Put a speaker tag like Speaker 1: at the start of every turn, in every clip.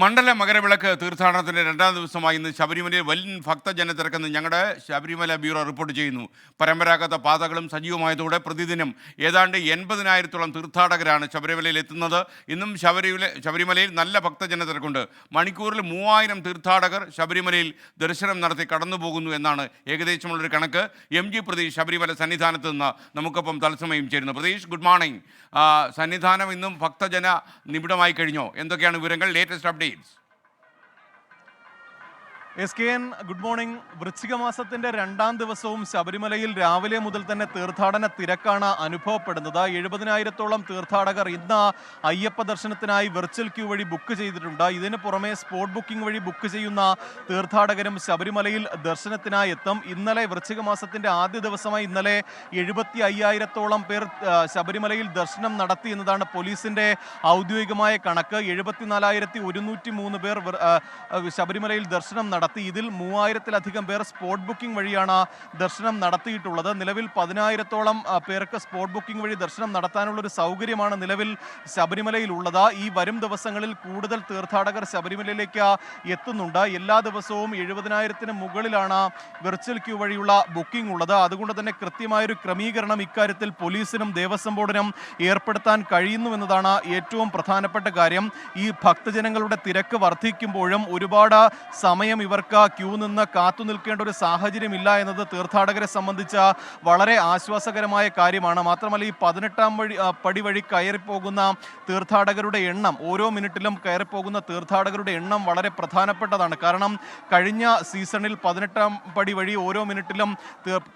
Speaker 1: മണ്ഡല മകരവിളക്ക് തീർത്ഥാടനത്തിന്റെ രണ്ടാം ദിവസമായി ഇന്ന് ശബരിമലയിൽ വലിയ ഭക്തജന തിരക്കെന്ന് ഞങ്ങളുടെ ശബരിമല ബ്യൂറോ റിപ്പോർട്ട് ചെയ്യുന്നു. പരമ്പരാഗത പാതകളും സജീവമായതോടെ പ്രതിദിനം ഏതാണ്ട് എൺപതിനായിരത്തോളം തീർത്ഥാടകരാണ് ശബരിമലയിൽ എത്തുന്നത്. ഇന്നും ശബരിമല ശബരിമലയിൽ നല്ല ഭക്തജന തിരക്കുണ്ട്. മണിക്കൂറിൽ മൂവായിരം തീർത്ഥാടകർ ശബരിമലയിൽ ദർശനം നടത്തി കടന്നു പോകുന്നു എന്നാണ് ഏകദേശമുള്ളൊരു കണക്ക്. എം ജി പ്രതീഷ് ശബരിമല സന്നിധാനത്ത് നിന്ന് നമുക്കൊപ്പം തത്സമയം ചേരുന്നു. പ്രതീഷ് ഗുഡ് മോർണിംഗ് സന്നിധാനം ഇന്നും ഭക്തജന നിബിഡമായി കഴിഞ്ഞോ? എന്തൊക്കെയാണ് വിവരങ്ങൾ? Latest needs.
Speaker 2: S K N good morning. വൃശ്ചിക മാസത്തിന്റെ രണ്ടാം ദിവസവും ശബരിമലയിൽ രാവിലെ മുതൽ തന്നെ തീർത്ഥാടന തിരക്കാണ് അനുഭവപ്പെടുന്നത്. എഴുപതിനായിരത്തോളം തീർത്ഥാടകർ ഇന്ന് അയ്യപ്പ ദർശനത്തിനായി വെർച്വൽ ക്യൂ വഴി ബുക്ക് ചെയ്തിട്ടുണ്ട്. ഇതിന് പുറമെ സ്പോട്ട് ബുക്കിംഗ് വഴി ബുക്ക് ചെയ്യുന്ന തീർത്ഥാടകരും ശബരിമലയിൽ ദർശനത്തിനായി എത്തും. ഇന്നലെ വൃശ്ചിക മാസത്തിന്റെ ആദ്യ ദിവസമായി ഇന്നലെ എഴുപത്തി അയ്യായിരത്തോളം പേർ ശബരിമലയിൽ ദർശനം നടത്തി എന്നതാണ് പോലീസിന്റെ ഔദ്യോഗികമായ കണക്ക്. എഴുപത്തിനാലായിരത്തി ഒരുന്നൂറ്റി മൂന്ന് പേർ ശബരിമലയിൽ ദർശനം നടത്തി. ഇതിൽ മൂവായിരത്തിലധികം പേർ സ്പോട്ട് ബുക്കിംഗ് വഴിയാണ് ദർശനം നടത്തിയിട്ടുള്ളത്. നിലവിൽ പതിനായിരത്തോളം പേർക്ക് സ്പോട്ട് ബുക്കിംഗ് വഴി ദർശനം നടത്താനുള്ള ഒരു സൗകര്യമാണ് നിലവിൽ ശബരിമലയിൽ ഉള്ളത് ഈ വരും ദിവസങ്ങളിൽ കൂടുതൽ തീർത്ഥാടകർ ശബരിമലയിലേക്ക് എത്തുന്നുണ്ട്. എല്ലാ ദിവസവും എഴുപതിനായിരത്തിന് മുകളിലാണ് വെർച്വൽ ക്യൂ വഴിയുള്ള ബുക്കിംഗ് ഉള്ളത്. അതുകൊണ്ട് തന്നെ കൃത്യമായൊരു ക്രമീകരണം ഇക്കാര്യത്തിൽ പോലീസിനും ദേവസ്വം ബോർഡിനും ഏർപ്പെടുത്താൻ കഴിയുന്നു എന്നതാണ് ഏറ്റവും പ്രധാനപ്പെട്ട കാര്യം. ഈ ഭക്തജനങ്ങളുടെ തിരക്ക് വർദ്ധിക്കുമ്പോഴും ഒരുപാട് സമയം ഇവർക്ക് ക്യൂ നിന്ന് കാത്തു നിൽക്കേണ്ട ഒരു സാഹചര്യമില്ല എന്നത് തീർത്ഥാടകരെ സംബന്ധിച്ച വളരെ ആശ്വാസകരമായ കാര്യമാണ്. മാത്രമല്ല ഈ പതിനെട്ടാം വഴി പടി വഴി കയറിപ്പോകുന്ന തീർത്ഥാടകരുടെ എണ്ണം ഓരോ മിനിറ്റിലും കയറിപ്പോകുന്ന തീർത്ഥാടകരുടെ എണ്ണം വളരെ പ്രധാനപ്പെട്ടതാണ്. കാരണം കഴിഞ്ഞ സീസണിൽ പതിനെട്ടാം പടി വഴി ഓരോ മിനിറ്റിലും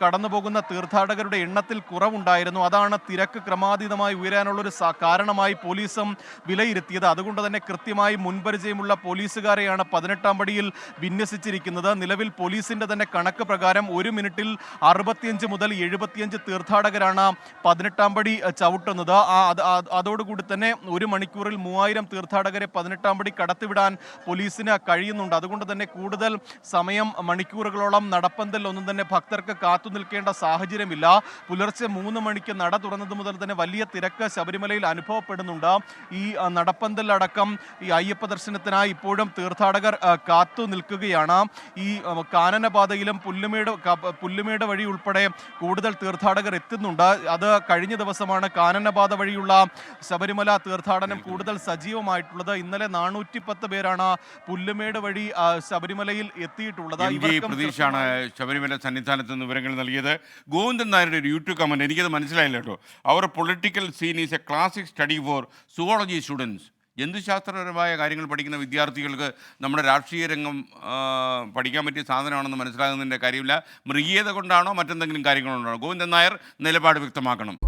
Speaker 2: കടന്നുപോകുന്ന കടന്നു തീർത്ഥാടകരുടെ എണ്ണത്തിൽ കുറവുണ്ടായിരുന്നു. അതാണ് തിരക്ക് ക്രമാതീതമായി ഉയരാനുള്ള ഒരു കാരണമായി പോലീസും വിലയിരുത്തിയത്. അതുകൊണ്ട് തന്നെ കൃത്യമായി മുൻപരിചയമുള്ള പോലീസുകാരെയാണ് പതിനെട്ടാം പടിയിൽ വിന്യസിച്ചിരിക്കുന്നത് നിലവിൽ പോലീസിന്റെ തന്നെ കണക്ക് പ്രകാരം ഒരു മിനിറ്റിൽ അറുപത്തിയഞ്ച് മുതൽ എഴുപത്തിയഞ്ച് തീർത്ഥാടകരാണ് പതിനെട്ടാം പടി ചവിട്ടുന്നത്. അതോടുകൂടി തന്നെ ഒരു മണിക്കൂറിൽ മൂവായിരം തീർത്ഥാടകരെ പതിനെട്ടാം പടി കടത്തിവിടാൻ പോലീസിന് കഴിയുന്നുണ്ട്. അതുകൊണ്ട് തന്നെ കൂടുതൽ സമയം മണിക്കൂറുകളോളം നടപ്പന്തൽ ഒന്നും തന്നെ ഭക്തർക്ക് കാത്തു നിൽക്കേണ്ട സാഹചര്യമില്ല. പുലർച്ചെ മൂന്ന് മണിക്ക് നട തുറന്നത് മുതൽ തന്നെ വലിയ തിരക്ക് ശബരിമലയിൽ അനുഭവപ്പെടുന്നുണ്ട്. ഈ നടപ്പന്തലടക്കം ഈ അയ്യപ്പ ദർശനത്തിനായി ഇപ്പോഴും തീർത്ഥാടകർ കാത്തു നിൽക്കുകയാണ്. ഈ ആ, കാനനപാതയിലും പുല്ലുമേട് പുല്ലുമേട് വഴി ഉൾപ്പെടെ കൂടുതൽ തീർത്ഥാടകർ എത്തുന്നുണ്ട്. അത് കഴിഞ്ഞ ദിവസമാണ് കാനനപാത വഴിയുള്ള ശബരിമല തീർത്ഥാടനം കൂടുതൽ സജീവമായിട്ടുള്ളത്. ഇന്നലെ നാനൂറ്റി പത്ത് പേരാണ് പുല്ലുമേട് വഴി ശബരിമലയിൽ എത്തിയിട്ടുള്ളത്.
Speaker 1: പ്രതീക്ഷയാണ് ശബരിമല സന്നിധാനത്ത് നിന്ന് വിവരങ്ങൾ നൽകിയത്. ഗോവിന്ദൻ നായരുടെ ഒരു യൂട്യൂബ് കമന്റ് എനിക്കത് മനസ്സിലായില്ല കേട്ടോ. അവർ political scene is a classic study for zoology students ജന്തുശാസ്ത്രപരമായ കാര്യങ്ങൾ പഠിക്കുന്ന വിദ്യാർത്ഥികൾക്ക് നമ്മുടെ രാഷ്ട്രീയ രംഗം പഠിക്കാൻ പറ്റിയ സാധനമാണെന്ന് മനസ്സിലാകുന്നതിന്റെ കാര്യമില്ല. മൃഗീയത കൊണ്ടാണോ മറ്റെന്തെങ്കിലും കാര്യങ്ങളുണ്ടാണോ? ഗോവിന്ദൻ നായർ നിലപാട് വ്യക്തമാക്കണം.